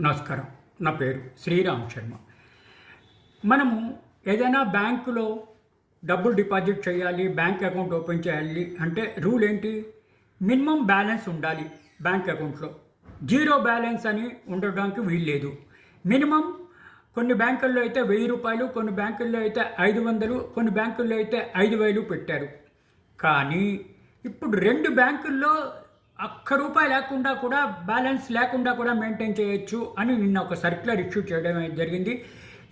నమస్కారం. నా పేరు శ్రీరామ్ శర్మ. మనము ఏదైనా బ్యాంకులో డబ్బులు డిపాజిట్ చేయాలి బ్యాంక్ అకౌంట్ ఓపెన్ చేయాలి అంటే రూల్ ఏంటి? మినిమం బ్యాలెన్స్ ఉండాలి బ్యాంక్ అకౌంట్లో. జీరో బ్యాలెన్స్ అని ఉండడానికి వీల్లేదు. మినిమం కొన్ని బ్యాంకుల్లో అయితే వెయ్యి రూపాయలు కొన్ని బ్యాంకుల్లో అయితే ఐదు వందలు కొన్ని బ్యాంకుల్లో అయితే ఐదు వేలు పెట్టారు. కానీ ఇప్పుడు రెండు బ్యాంకుల్లో ఒక్క రూపాయి లేకుండా కూడా బ్యాలెన్స్ లేకుండా కూడా మెయింటైన్ చేయొచ్చు అని నిన్న ఒక సర్క్యులర్ ఇష్యూ చేయడం జరిగింది.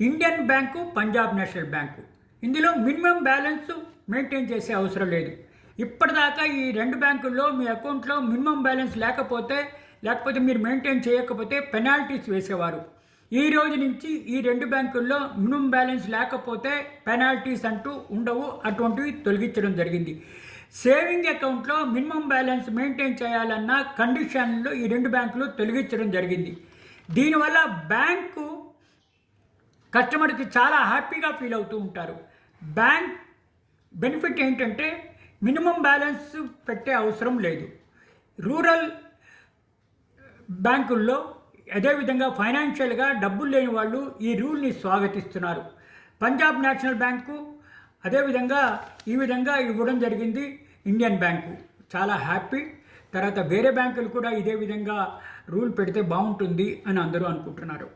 Indian bank Punjab national bank. ఇందులో మినిమం బ్యాలెన్స్ మెయింటైన్ చేసే అవసరం లేదు. ఇప్పటిదాకా ఈ రెండు బ్యాంకుల్లో మీ అకౌంట్లో మినిమం బ్యాలెన్స్ లేకపోతే లేకపోతే మీరు మెయింటైన్ చేయకపోతే పెనాల్టీస్ వేసేవారు. ఈ రోజు నుంచి ఈ రెండు బ్యాంకుల్లో మినిమం బ్యాలెన్స్ లేకపోతే పెనాల్టీస్ అంటూ ఉండవు అటువంటివి తొలగించడం జరిగింది. సేవింగ్ అకౌంట్లో మినిమం బ్యాలెన్స్ మెయింటైన్ చేయాలన్న కండిషన్లు ఈ రెండు బ్యాంకులు తొలగించడం జరిగింది. దీనివల్ల బ్యాంకు కస్టమర్కి చాలా హ్యాపీగా ఫీల్ అవుతూ ఉంటారు. బ్యాంక్ బెనిఫిట్ ఏంటంటే మినిమం బ్యాలెన్స్ పెట్టే అవసరం లేదు. రూరల్ బ్యాంకుల్లో అదేవిధంగా ఫైనాన్షియల్గా డబ్బులు లేని వాళ్ళు ఈ రూల్ని స్వాగతిస్తున్నారు. పంజాబ్ నేషనల్ బ్యాంకు అదేవిధంగా ఈ విధంగా ఇవ్వడం జరిగింది ఇండియన్ బ్యాంకు. చాలా హ్యాపీ. తర్వాత వేరే బ్యాంకులు కూడా ఇదే విధంగా రూల్ పెడితే బాగుంటుంది అని అందరూ అనుకుంటున్నారు.